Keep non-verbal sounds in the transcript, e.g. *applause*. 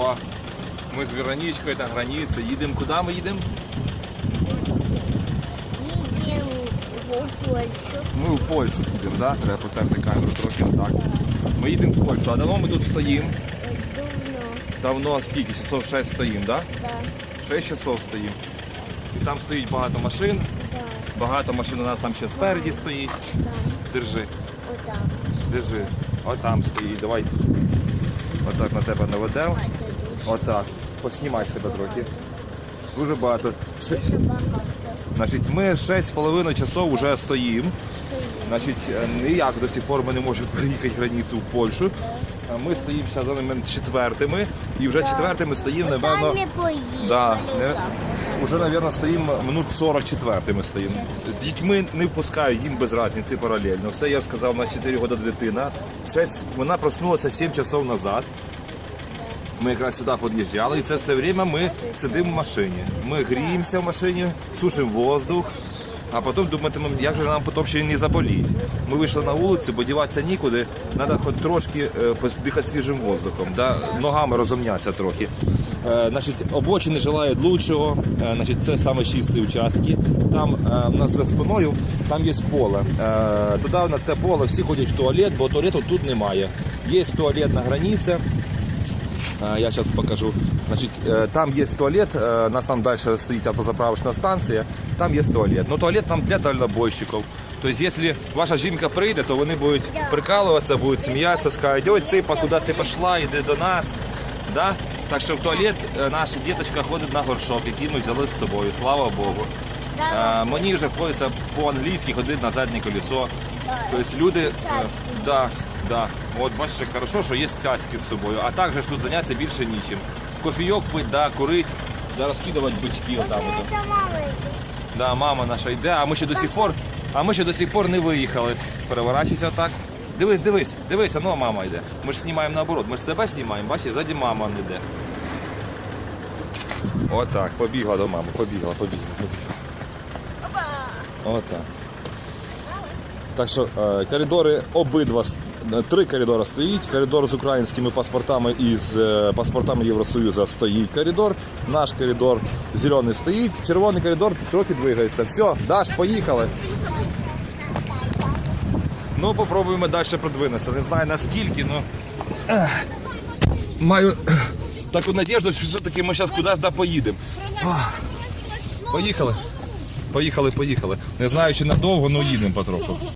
О, ми з Вероничкою на границі. Їдемо куди ми їдемо? Їдемо в Польщу. Ми в Польщу їдемо, да? Треба потерти камеру трохи так. Ми їдемо в Польщу, а давно ми тут стоїмо. Давно. Давно скільки? Часов 6 стоїмо, да? Да. 6 часов стоїмо. І там стоїть багато машин. Да. Багато машин у нас там ще спереді стоїть. Там. Держи, Отам. держи. Отам стоїть. Давай. Отак на тебе наведемо. Отак. Поснімай себе трохи. Дуже багато. Дуже багато. Значить, ми 6,5 часов вже стоїмо. Значить, е, ніяк до сих пор ми не можемо *laughs* переїхати границю в Польщу. А Ми стоїмо зараз на момент четвертими. І вже четвертими стоїмо, напевно. поїхали. Да, не- отам, отам. Уже, мабуть, стоїмо минут 44 ми стоїмо. З дітьми не впускають, їм без різниці паралельно. Все я б сказав, у нас 4 роки дитина. Шесть, вона проснулася 7 часов назад. Ми якраз сюди під'їжджали, і це все время ми сидимо в машині. Ми гріємося в машині, сушимо воздух, а потім думатимемо, як же нам потім ще не заболіти. Ми вийшли на вулицю, бо діватися нікуди, треба хоч трошки е, подихати свіжим воздухом, да? ногами розомнятися трохи. Е, значить, обочини желають лучшого, е, значить, це саме чисті участки. Там у нас за спиною там є поле. Туди на те поле всі ходять в туалет, бо туалету тут немає. Є туалет на границі. Е, Я зараз покажу. Значить, е, там є туалет, е, у нас там далі стоїть автозаправочна станція, там є туалет. Ну туалет там для дальнобойщиків. Тобто, якщо ваша жінка прийде, то вони будуть прикалуватися, будуть сміятися, скажуть, ой, ципа, куди ти пішла, йди до нас. Да? Так що в туалет е, наша діточка ходить на горшок, який ми взяли з собою, слава Богу. Е, Мені вже ходиться по-англійськи ходити на заднє колесо. Тобто люди, да, да. От бачиш, як хорошо, що є цяцьки з собою. А також тут зайнятися більше нічим. Кофійок пить, да, курить, да, розкидувати бички отам. От. сама вийду. Да, мама наша йде, а ми ще до сих пор, а ми ще до сих пор не виїхали. Переворачуйся отак. Дивись, дивись, дивись, ну мама йде. Ми ж знімаємо наоборот, ми ж себе знімаємо, бачиш, ззаді мама не йде. Отак, побігла до мами, побігла, побігла, побігла. Отак. Так що е, коридори обидва три коридори стоїть. Коридор з українськими паспортами і з е, паспортами Євросоюзу стоїть коридор. Наш коридор зелений стоїть, червоний коридор трохи двигається. Все, Даш, поїхали. Ну, попробуємо далі продвинутися. Не знаю наскільки, але маю таку надіжду, що все-таки ми зараз кудись да поїдемо. Поїхали. Поїхали, поїхали. Не знаю, чи надовго, але їдемо потроху.